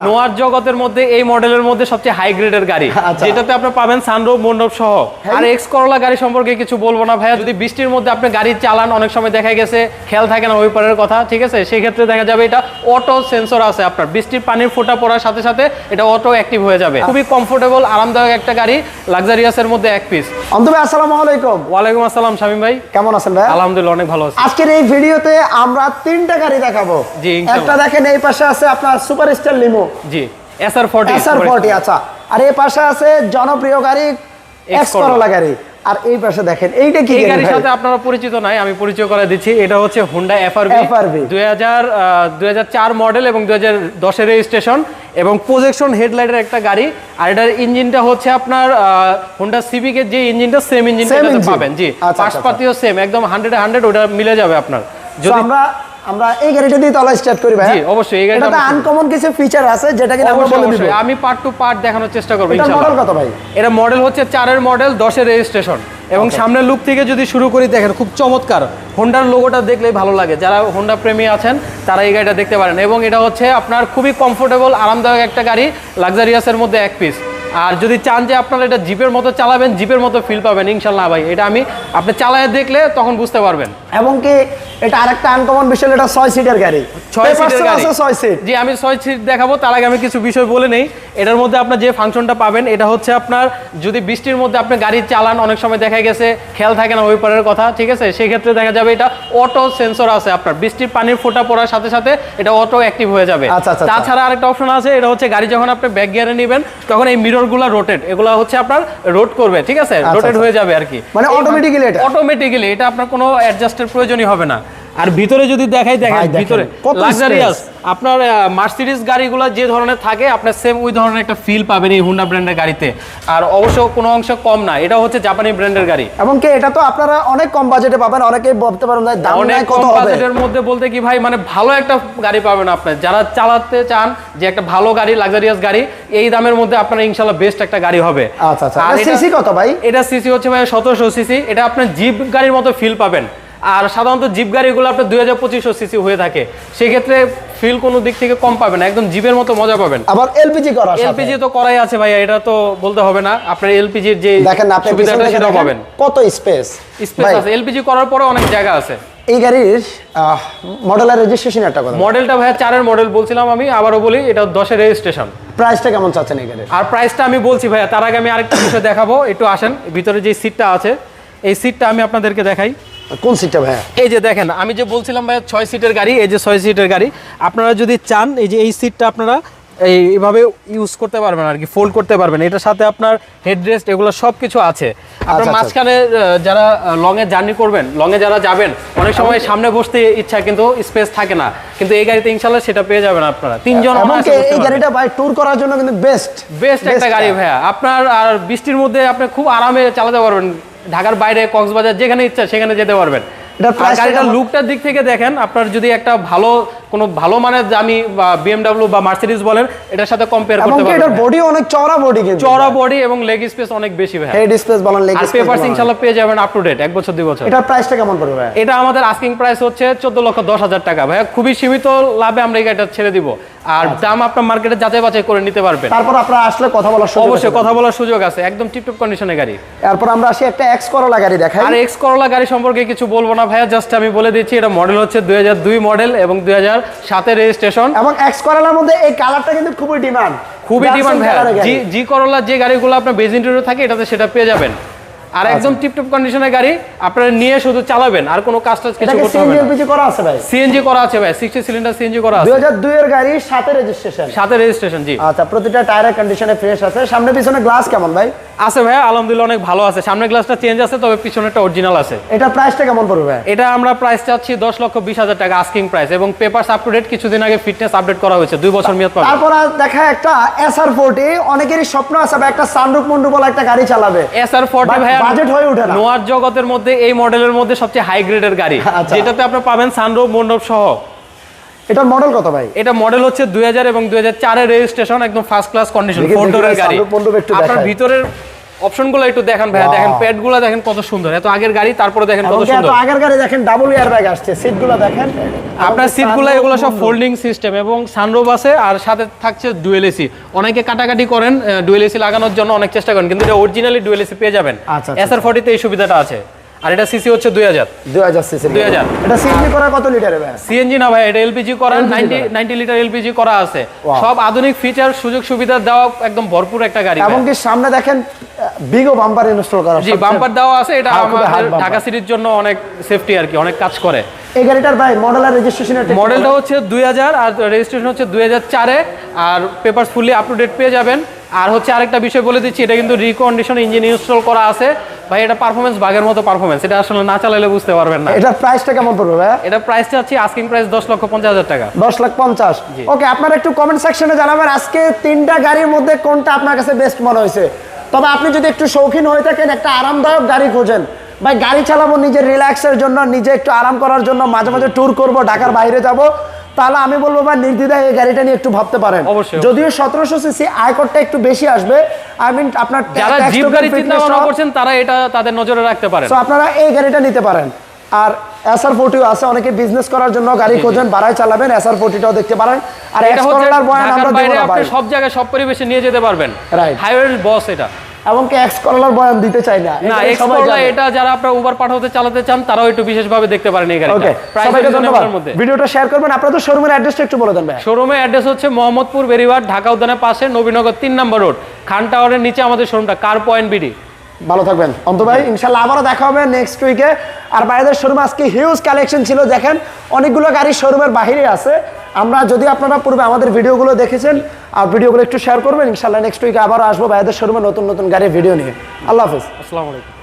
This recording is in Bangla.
নোয়ার জগতের মধ্যে এই মডেলের মধ্যে সবচেয়ে হাই গ্রেডের গাড়ি। আচ্ছা। যেটাতে আপনি পাবেন সানরূপ মণ্ডপ সহ। আর এক্স করলা গাড়ি সম্পর্কে কিছু বলব না ভাইয়া যদি বৃষ্টির মধ্যে আপনি গাড়ি চালান অনেক সময় দেখা গেছে খেয়াল থাকে না ওই পারের কথা ঠিক আছে? সেই ক্ষেত্রে দেখা যাবে এটা অটো সেন্সর আছে আপনার। বৃষ্টির পানির ফোঁটা পড়ার সাথে সাথে এটা অটো অ্যাক্টিভ হয়ে যাবে। খুবই কমফোর্টেবল আরামদায়ক একটা গাড়ি লাক্সারিয়াসের মধ্যে এক পিস অন্ত ভাই আসসালামু আলাইকুম। ওয়ালাইকুম আসসালাম শামিম ভাই। কেমন আছেন ভাই আলহামদুলিল্লাহ অনেক ভালো আছি। আজকের এই ভিডিওতে আমরা তিনটা গাড়ি দেখাবো। জি, একটা দেখেন এই পাশে আছে আপনার সুপার স্টার লিমো জি এসআর ফোর্টি এসআর ফর্টি আচ্ছা। আর এই পাশে আছে জনপ্রিয় গাড়ি এক্স। গাড়ি। আর এই পাশে দেখেন এইটা কি এই গাড়ি গাড়ির সাথে আপনারা পরিচিত নাই আমি পরিচয় করে দিচ্ছি। এটা হচ্ছে এফআরবি FRV দুই হাজার দুই হাজার চার মডেল এবং দুই হাজার দশের রেজিস্ট্রেশন এবং প্রজেকশন হেডলাইটের একটা গাড়ি। আর এটার ইঞ্জিনটা হচ্ছে আপনার হুন্ডা সিভিকের যে ইঞ্জিনটা সেম ইঞ্জিন Same পাবেন। জি আচ্ছা, আচ্ছা, পাশপাতিও সেম একদম হান্ড্রেড হান্ড্রেড ওটা মিলে যাবে আপনার। যদি আমরা আমরা এই গাড়িটা দিয়ে তাহলে স্টার্ট করি ভাই জি, অবশ্যই, এই গাড়িটা আনকমন কিছু ফিচার আছে যেটা কিনা আমরা বলে দিব। আমি পার্ট টু পার্ট দেখানোর চেষ্টা করব ইনশাআল্লাহ। মডেল কত ভাই? এটা মডেল হচ্ছে চারের মডেল দশের রেজিস্ট্রেশন এবং সামনের লুক থেকে যদি শুরু করি দেখেন খুব চমৎকার। হোন্ডার লোগোটা দেখলেই ভালো লাগে। যারা হোন্ডা প্রেমী আছেন তারা এই গাড়িটা দেখতে পারেন। এবং এটা হচ্ছে আপনার খুবই কমফোর্টেবল আরামদায়ক একটা গাড়ি লাক্সারিয়াসের মধ্যে এক পিস আর যদি চান যে আপনারা এটা জিপের মতো চালাবেন জিপের মতো ফিল পাবেন ইনশাল্লাহ ভাই। এটা আমি আপনি চালায় দেখলে তখন বুঝতে পারবেন। এবং কি এটা আরেকটা আনকমন বিষয় এটা সিটের গাড়ি। সিটের গাড়ি। সিট জি আমি সিট দেখাবো তার আগে আমি কিছু বিষয় বলে নেই। এটার মধ্যে আপনার যে ফাংশনটা পাবেন এটা হচ্ছে আপনার যদি বৃষ্টির মধ্যে আপনি গাড়ি চালান অনেক সময় দেখা গেছে খেয়াল থাকে না ওই পারের কথা ঠিক আছে? সেই ক্ষেত্রে দেখা যাবে এটা অটো সেন্সর আছে আপনার। বৃষ্টির পানির ফোঁটা পড়ার সাথে সাথে এটা অটো অ্যাক্টিভ হয়ে যাবে। আচ্ছা, আচ্ছা, আচ্ছা। তাছাড়া আরেকটা অপশন আছে এটা হচ্ছে গাড়ি যখন আপনি ব্যাক গিয়ারে নেবেন তখন এই মিররগুলো রোটেট এগুলো হচ্ছে আপনার রোট করবে ঠিক আছে? রোটেট। হয়ে যাবে আর কি। মানে automatically এটা? অটোমেটিক্যালি এটা আপনার কোনো অ্যাডজাস্টের প্রয়োজনই হবে না। আর ভিতরে যদি দেখাই দেখেন ভিতরে কত লাক্সারিয়াস আপনার মার্সিডিজ গাড়িগুলো যে ধরনের থাকে আপনার সেম ওই ধরনের একটা ফিল পাবেন এই হুন্ডা ব্র্যান্ডের গাড়িতে। আর অবশ্য কোনো অংশ কম না এটা হচ্ছে জাপানি ব্র্যান্ডের গাড়ি। এবং কি এটা তো আপনারা অনেক কম বাজেটে পাবেন অনেকেই বলতে পারেন ভাই দাম অনেক নাই কম কত হবে? বাজেটের মধ্যে বলতে কি ভাই মানে ভালো একটা গাড়ি পাবেন আপনি। যারা চালাতে চান যে একটা ভালো গাড়ি লাক্সারিয়াস গাড়ি এই দামের মধ্যে আপনার ইনশাল্লাহ বেস্ট একটা গাড়ি হবে। আচ্ছা আচ্ছা। আর সিসি কত ভাই? এটা সিসি হচ্ছে ভাই সতেরোশো সিসি এটা আপনার জিপ গাড়ির মতো ফিল পাবেন। আর সাধারণত জিপ গাড়িগুলো আপনার দুই হাজার পঁচিশশো সিসি হয়ে থাকে। সেক্ষেত্রে ফিল কোনো দিক থেকে কম পাবেন একদম জিপের মতো মজা পাবেন। আবার এলপিজি করা এলপিজি তো করাই আছে ভাইয়া এটা তো বলতে হবে না। আপনার এলপিজির যে দেখেন আপনি সুবিধাটা দেখেন, পাবেন। কত স্পেস স্পেস আছে এলপিজি করার পরে অনেক জায়গা আছে। এই গাড়ির মডেলের রেজিস্ট্রেশন একটা কথা। মডেলটা ভাইয়া চারের মডেল বলছিলাম আমি আবারও বলি এটা দশের রেজিস্ট্রেশন প্রাইসটা কেমন চাচ্ছেন এই গাড়ির? আর প্রাইসটা আমি বলছি ভাইয়া তার আগে আমি আরেকটা বিষয় দেখাবো একটু আসেন ভিতরে যে সিটটা আছে এই সিটটা আমি আপনাদেরকে দেখাই। কোন সিটটা ভাইয়া? এই যে দেখেন আমি যে বলছিলাম ভাই ছয় সিটের গাড়ি এই যে ছয় সিটের গাড়ি আপনারা যদি চান এই যে এই সিটটা আপনারা এইভাবে ইউজ করতে পারবেন আর কি ফোল্ড করতে পারবেন। এটার সাথে আপনার হেডরেস্ট এগুলো সব কিছু আছে। আপনার আচ্ছা। মাঝখানে যারা লং এ জার্নি করবেন লং এ যারা যাবেন অনেক সময় সামনে বসতে ইচ্ছা কিন্তু স্পেস থাকে না। কিন্তু এই গাড়িতে ইনশাল্লাহ সেটা পেয়ে যাবেন আপনারা। তিনজন এই গাড়িটা ভাই ট্যুর করার জন্য কিন্তু বেস্ট বেস্ট একটা গাড়ি ভাইয়া। আপনার আর বৃষ্টির মধ্যে আপনি খুব আরামে চালাতে পারবেন। ঢাকার বাইরে কক্সবাজার যেখানে ইচ্ছা সেখানে যেতে পারবেন। গাড়িটার লুকটার দিক থেকে দেখেন আপনার যদি একটা ভালো কোনো ভালো মানের দামি বা বিএমডাব্লিউ বা মার্সিডিজ বলেন এটার সাথে কম্পেয়ার করতে কি এটার বডি অনেক চওড়া বডি কিন্তু। চড়া বডি এবং লেগ স্পেস অনেক বেশি ভাই হেড স্পেস বলেন লেগ স্পেস পেপারস ইনশাল্লাহ পেয়ে যাবেন আপ টু ডেট এক বছর দুই বছর। এটার প্রাইসটা কেমন পড়বে ভাই এটা আমাদের আস্কিং প্রাইস হচ্ছে চোদ্দ লক্ষ দশ হাজার টাকা ভাইয়া। খুবই সীমিত লাভে আমরা এই গাড়িটা ছেড়ে দিব। আর আচ্ছা। দাম আপনার মার্কেটে যাচাই বাছাই করে নিতে পারবেন। তারপর আপনারা আসলে কথা বলার সুযোগ অবশ্যই কথা বলার সুযোগ আছে একদম টিপটপ কন্ডিশনের গাড়ি। এরপর আমরা আসি একটা এক্স করলা গাড়ি দেখাই। আর এক্স করলা গাড়ি সম্পর্কে কিছু বলব না ভাইয়া জাস্ট আমি বলে দিচ্ছি এটা মডেল হচ্ছে দুই হাজার দুই মডেল এবং দুই হাজার হাজার সাথে রেজিস্ট্রেশন এবং এক্স করলার মধ্যে এই কালারটা কিন্তু খুবই ডিমান্ড খুবই ডিমান্ড ভাই জি জি করলা যে গাড়িগুলো আপনার বেজ ইন্টেরিয়র থাকে এটাতে সেটা পেয়ে যাবেন। আর একদম টিপটপ কন্ডিশনের গাড়ি আপনারা নিয়ে শুধু চালাবেন আর কোনো কাজ টাজ কিছু করতে হবে না। এলপিজি করা আছে ভাই। সিএনজি করা আছে ভাই সিক্সটি সিলিন্ডার সিএনজি করা আছে। 2002 এর গাড়ি সাথে রেজিস্ট্রেশন সাথে রেজিস্ট্রেশন জি। আচ্ছা প্রতিটা টায়ারের কন্ডিশনে ফ্রেশ আছে। সামনে পিছনে গ্লাস কেমন ভাই? আছে ভাইয়া আলহামদুলিল্লাহ অনেক ভালো আছে। সামনের গ্লাসটা চেঞ্জ আছে তবে পিছনেরটা অরিজিনাল আছে। এটা প্রাইসটা কেমন পড়বে? ভাই এটা আমরা প্রাইস চাচ্ছি দশ লক্ষ বিশ হাজার টাকা আস্কিং প্রাইস এবং পেপারস আপ টু ডেট কিছুদিন আগে ফিটনেস আপডেট করা হয়েছে দুই বছর মেয়াদ পাবে। তারপর দেখা একটা এসআর ফোর্টি অনেকেরই স্বপ্ন আছে ভাই একটা সানরুফ মন্ডু বলা একটা গাড়ি চালাবে। এসআর ফোর্টি But ভাই budget হয়ে ওঠে না। নোয়ার জগতের মধ্যে এই মডেলের মধ্যে সবচেয়ে হাই গ্রেডের গাড়ি। আচ্ছা। যেটাতে আপনি পাবেন সানরূপ মণ্ডপ সহ। এটার মডেল কত ভাই? এটা মডেল হচ্ছে দুই হাজার এবং দুই হাজার চারের রেজিস্ট্রেশন একদম ফার্স্ট ক্লাস কন্ডিশন ফোর ডোরের গাড়ি। আপনার ভিতরের অপশনগুলো একটু দেখেন ভাইয়া দেখেন প্যাডগুলো দেখেন কত সুন্দর। এত আগের গাড়ি তারপরে দেখেন কত এত সুন্দর। আগের গাড়ি দেখেন ডাবল এয়ার ব্যাগ আসছে। সিটগুলো দেখেন। আপনার সিটগুলো এগুলো সব ফোল্ডিং সিস্টেম এবং সানরুফ আছে আর সাথে থাকছে ডুয়েল এসি অনেকে কাটাকাটি করেন ডুয়েল এসি লাগানোর জন্য অনেক চেষ্টা করেন কিন্তু এটা অরিজিনালি ডুয়েল এসি পেয়ে যাবেন। আচ্ছা, এস আর ফর্টিতে এই সুবিধাটা আছে। আর এটা সিসি হচ্ছে দুই হাজার। 2000 সিসি 2000 এটা সিএনজি করা কত লিটারে ভাই সিএনজি না ভাই এটা এলপিজি করা LPG নাইনটি করা। নাইনটি লিটার এলপিজি করা আছে। সব আধুনিক ফিচার সুযোগ সুবিধা দেওয়া একদম ভরপুর একটা গাড়ি এবং কি সামনে দেখেন বিগো বাম্পার ইনস্টল করা জি বাম্পার দেওয়া আছে এটা আমাদের ঢাকা সিটির জন্য অনেক সেফটি আর কি অনেক কাজ করে। এই গাড়িটার ভাই মডেল আর রেজিস্ট্রেশনের মডেলটা হচ্ছে দুই হাজার আর রেজিস্ট্রেশন হচ্ছে দুই হাজার চারে আর paper fully up to date পেয়ে যাবেন। আর হচ্ছে আরেকটা বিষয় বলে দিচ্ছি এটা কিন্তু রিকন্ডিশন ইঞ্জিন ইনস্টল করা আছে। ভাই এটা পারফরমেন্স বাগের মতো পারফরমেন্স এটা আসলে না চালালে বুঝতে পারবেন না। এটার প্রাইসটা কেমন পড়বে ভাই এটা প্রাইস চাচ্ছি আস্কিং প্রাইস দশ লক্ষ পঞ্চাশ হাজার টাকা। দশ লাখ পঞ্চাশ। ওকে আপনারা একটু কমেন্ট সেকশনে জানাবেন আজকে তিনটা গাড়ির মধ্যে কোনটা আপনার কাছে বেস্ট মনে হয়েছে। তবে আপনি যদি একটু শৌখিন হয়ে থাকেন একটা আরামদায়ক গাড়ি খোঁজেন। ভাই গাড়ি চালাবো নিজের রিল্যাক্সের জন্য নিজে একটু আরাম করার জন্য মাঝে মাঝে ট্যুর করব ঢাকার বাইরে যাব। তাহলে আমি বলব ভাই নির্দ্বিধায় এই গাড়িটা নিয়ে একটু ভাবতে পারেন। যদিও সতেরোশো সিসি আয়করটা একটু বেশি আসবে আই মিন আপনার যারা জিপ গাড়ি চিন্তা ভাবনা করছেন তারা এটা তাদের নজরে রাখতে পারেন। সো আপনারা এই গাড়িটা নিতে পারেন। আর এসআর ফোর্টিও আছে অনেকে বিজনেস করার জন্য গাড়ি খোঁজেন বাড়ায় চালাবেন এসআর ফোর্টিটাও দেখতে পারেন। আর এটা হচ্ছে সব জায়গায় সব পরিবেশে নিয়ে যেতে পারবেন। রাইট হাইওয়ের বস এটা। এমনকি এক্সকোলার বয়ান দিতে চাই না। না এটাই সবাই এটা যারা আপনার উবার পাঠাতে চালাতে চান তারাও একটু বিশেষভাবে দেখতে পারেন এই গাড়িটা সবাইকে ধন্যবাদ। ভিডিওটা শেয়ার করবেন। আপনাদের শোরুমের অ্যাড্রেসটা একটু বলে দেন ভাই। শোরুমের অ্যাড্রেস হচ্ছে মোহাম্মদপুর বেরিবাদ ঢাকা উদ্যানের পাশে নবীনগর তিন নম্বর রোড খান টাওয়ারের নিচে আমাদের শোরুমটা কার পয়েন্ট বিডি ভালো থাকবেন। অন্ত ভাই ইনশাল্লাহ আবারও দেখা হবে নেক্সট উইকে আর বাইরের শোরুমে আজকে হিউজ কালেকশন ছিল দেখেন অনেকগুলো গাড়ি শোরুমের বাইরে আছে। আমরা যদি আপনারা পূর্বে আমাদের ভিডিওগুলো দেখেছেন আর ভিডিওগুলো একটু শেয়ার করবেন ইনশাল্লাহ নেক্সট উইকে আবার আসব ভাইদের শোরুমে নতুন নতুন গাড়ির ভিডিও নিয়ে। আল্লাহ হাফিজ। আসসালামু আলাইকুম।